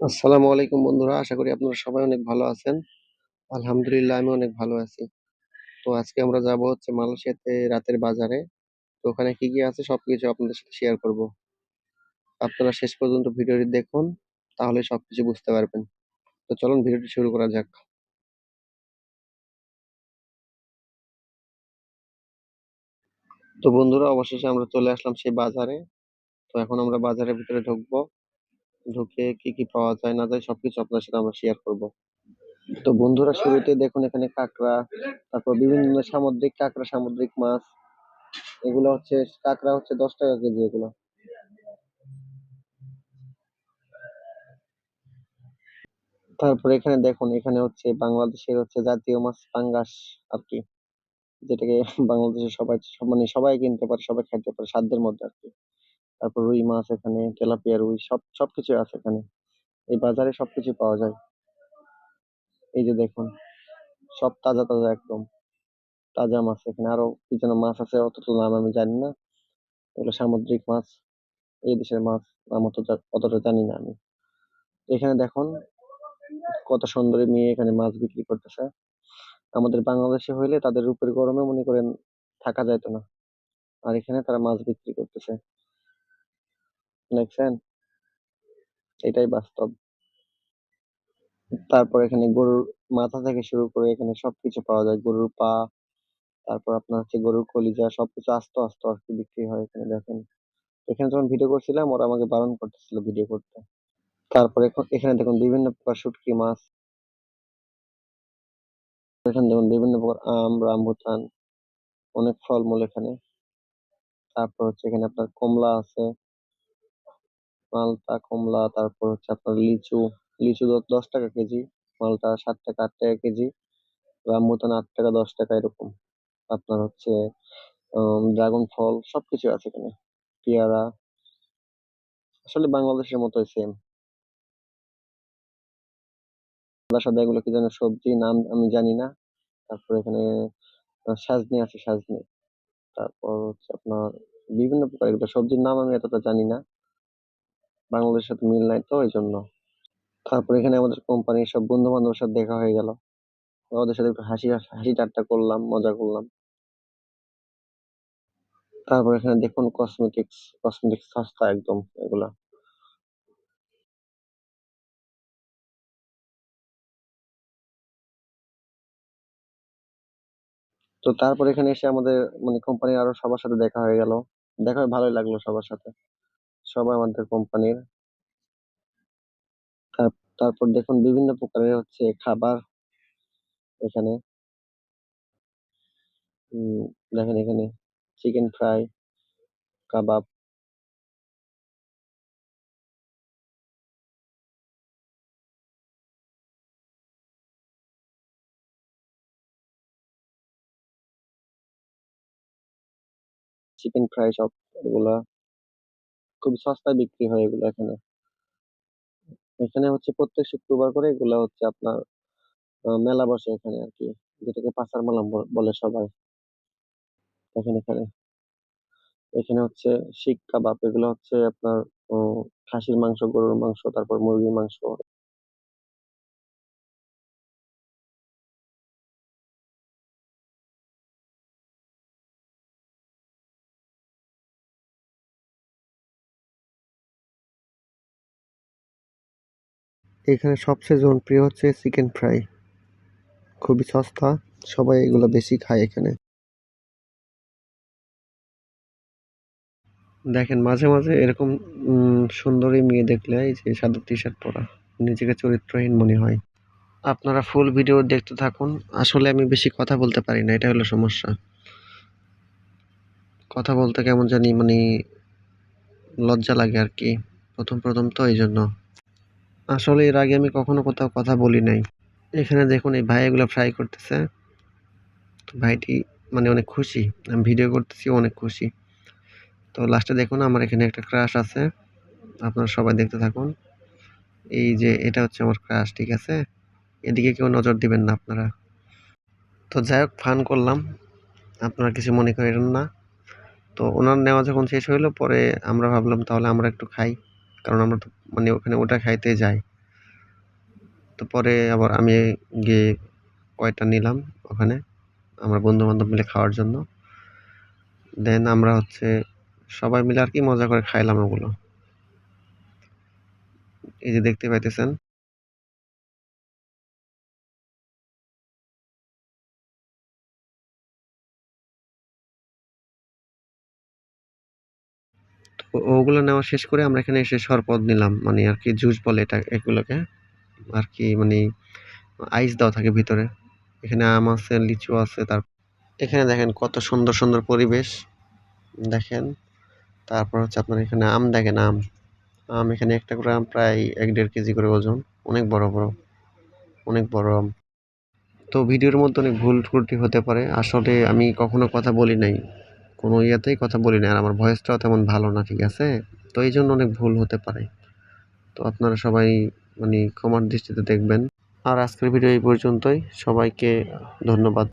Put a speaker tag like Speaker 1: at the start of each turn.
Speaker 1: আসসালামু আলাইকুম বন্ধুরা, আশা করি আপনারা সবাই অনেক ভালো আছেন। আলহামদুলিল্লাহ, আমি অনেক ভালো আছি। তো আজকে আমরা যাব হচ্ছে মালয়েশিয়াতে রাতের বাজারে। তো ওখানে কি কি আছে সবকিছু আপনাদের সাথে শেয়ার করব। আপনারা শেষ পর্যন্ত ভিডিওটি দেখুন, তাহলে সবকিছু বুঝতে পারবেন। তো চলুন ভিডিওটি শুরু করা যাক। তো বন্ধুরা, অবশেষে আমরা চলে আসলাম সেই বাজারে। তো এখন আমরা বাজারের ভিতরে ঢুকবো। ঢুকে কি কি পাওয়া যায়, না যায় সবকিছু আপনার সাথে আমরা শেয়ার করব। তো বন্ধুরা শুরুতে দেখুন এখানে কাঁকড়া, তারপর বিভিন্ন সামুদ্রিক কাঁকড়া, সামুদ্রিক মাছ। এগুলো হচ্ছে, কাঁকড়া হচ্ছে দশ টাকা কেজি এগুলো। তারপরে এখানে দেখুন, এখানে হচ্ছে বাংলাদেশের হচ্ছে জাতীয় মাছ পাঙ্গাস আর কি। যেটাকে বাংলাদেশের সবাই মানে সবাই কিনতে পারে, সবাই খাইতে পারে, সাধ্যের মধ্যে আর কি। তারপর রুই মাছ এখানে, তেলাপিয়া রুই, সব সবকিছু আছে এখানে। এই বাজারে সবকিছু পাওয়া যায়। এই যে দেখুন, সব তাজা তাজা একদম। তাজা মাছ এখানে। আরও কি যেন মাছ আছে অত তো নাম আমি জানি না। এগুলো সামুদ্রিক মাছ, এই দেশের মাছ, নাম অত অতটা জানি না আমি। এখানে দেখুন, কত সুন্দরী মেয়ে এখানে মাছ বিক্রি করতেছে। আমাদের বাংলাদেশে হইলে তাদের রূপের গরমে মনে করেন থাকা যাইতো না। আর এখানে তারা মাছ বিক্রি করতেছে। দেখছেন এটাই বাস্তব। তারপর এখানে গরুর মাথা থেকে শুরু করে এখানে সবকিছু পাওয়া যায়। গরুর পা, তারপর আপনার হচ্ছে গরুর কলিজা, সবকিছু আস্ত আস্ত কি বিক্রি হয় এখানে, দেখেন। এখানে যখন ভিডিও করছিলাম, ওরা আমাকে বারণ করতেছিল ভিডিও করতে। তারপরে এখন- এখানে দেখুন বিভিন্ন প্রকার শুটকি, মাছ। এখানে দেখুন বিভিন্ন প্রকার আম রামবুটান অনেক ফলমূল এখানে। তারপর হচ্ছে এখানে আপনার কমলা আছে। মালটা, কমলা, তারপর হচ্ছে আপনার লিচু লিচু দশ টাকা কেজি, মালটা সাত টাকা, আট টাকা কেজি রামবুটান আট টাকা, দশ টাকা, এরকম। আপনার হচ্ছে ড্রাগন ফল, সবকিছু আছে এখানে। পেয়ারা, আসলে বাংলাদেশের মতোই সেম সাদা এগুলো কি যেন সবজি, নাম আমি জানি না। তারপর এখানে সাজনি আছে, সাজনি। তারপর হচ্ছে আপনার বিভিন্ন প্রকার সবজির নাম আমি এতটা জানি না। বাংলাদেশের সাথে মিল নাই তো এই জন্য তারপর এখানে আমাদের কোম্পানির সব বন্ধু বান্ধবের সাথে দেখা হয়ে গেল। ওদের সাথে একটু হাসি হাসি ঠাট্টা করলাম, মজা করলাম। তারপর এখানে দেখুন কসমেটিক্স কসমেটিক্স সস্তা একদম এগুলা। তো তারপর এখানে এসে আমাদের মানে কোম্পানির আরও সবার সাথে দেখা হয়ে গেল। দেখা হয়ে ভালোই লাগল সবার সাথে। সবাই আমাদের কোম্পানির তারপর দেখুন বিভিন্ন প্রকারের হচ্ছে খাবার এখানে। দেখেন এখানে চিকেন ফ্রাই কাবাব চিকেন ফ্রাই সব এগুলা। খুব সস্তায় বিক্রি হয় এগুলো এখানে। এখানে হচ্ছে প্রত্যেক শুক্রবার করে এগুলো হচ্ছে আপনার মেলা বসে এখানে আর কি যেটাকে পাচার মেলা বলে সবাই। এখানে এখানে। এখানে হচ্ছে শিক কাবাব, এগুলো হচ্ছে আপনার খাসির মাংস, গরুর মাংস, তারপর মুরগির মাংস। এখানে সবচেয়ে জনপ্রিয় হচ্ছে চিকেন ফ্রাই। খুবই সস্তা, সবাই এগুলো বেশি খায় এখানে। দেখেন, মাঝে মাঝে এরকম সুন্দরী মেয়ে দেখলে এই যে সাদা টি শার্ট পরা, নিজেকে চরিত্রহীন মনে হয়। আপনারা ফুল ভিডিও দেখতে থাকুন। আসলে আমি বেশি কথা বলতে পারি না, এটা হলো সমস্যা। কথা বলতে কেমন জানি মানে লজ্জা লাগে আর কি, প্রথম প্রথম তো এই জন্য। আসলে এর আগে আমি কখনো কোথাও কথা বলি নাই। এখানে দেখুন এই ভাই এগুলো ফ্রাই করতেছে। তো ভাইটি মানে অনেক খুশি। আমি ভিডিও করতেছি অনেক খুশি। তো লাস্টে দেখুন আমার এখানে একটা ক্রাশ আছে। আপনারা সবাই দেখতে থাকুন। এই যে এটা হচ্ছে আমার ক্রাশ ঠিক আছে? এদিকে কেউ নজর দিবেন না আপনারা। তো যাই হোক ফান করলাম। আপনারা কিছু মনে করেন না। তো ওনার নেওয়া যখন শেষ হইল, পরে আমরা ভাবলাম তাহলে আমরা একটু খাই। কারণ আমরা তো মানে ওখানে ওটা খাইতে যাই। তো পরে আবার আমি গিয়ে কয়টা নিলাম ওখানে আমার বন্ধু বান্ধব মিলে খাওয়ার জন্য। দেন আমরা হচ্ছে সবাই মিলে আর কি মজা করে খাইলাম ওগুলো। এই যে দেখতে পাইতেছেন। ওগুলো নেওয়া শেষ করে আমরা এখানে এসে শরবত নিলাম। মানে আর কি জুস বলে এটা, এগুলোকে। আর কি মানে আইস দেওয়া থাকে ভিতরে। এখানে আম আছে, লিচু আছে, তার এখানে দেখেন কত সুন্দর সুন্দর পরিবেশ। দেখেন, তারপর হচ্ছে আপনার এখানে আম, দেখেন আম। আম এখানে একটা করে আম প্রায় এক দেড় কেজি করে ওজন। অনেক বড় বড়, অনেক বড় আম। তো ভিডিওর মধ্যে অনেক ভুল ত্রুটি হতে পারে। আসলে আমি কখনো কথা বলি নাই। কোনো ইয়েতেই কথা বলি না আর আমার ভয়েসটাও তেমন ভালো না, ঠিক আছে? তো এই জন্য অনেক ভুল হতে পারে। তো আপনারা সবাই মানে ক্ষমার দৃষ্টিতে দেখবেন। আর আজকের ভিডিও এই পর্যন্তই। সবাইকে ধন্যবাদ।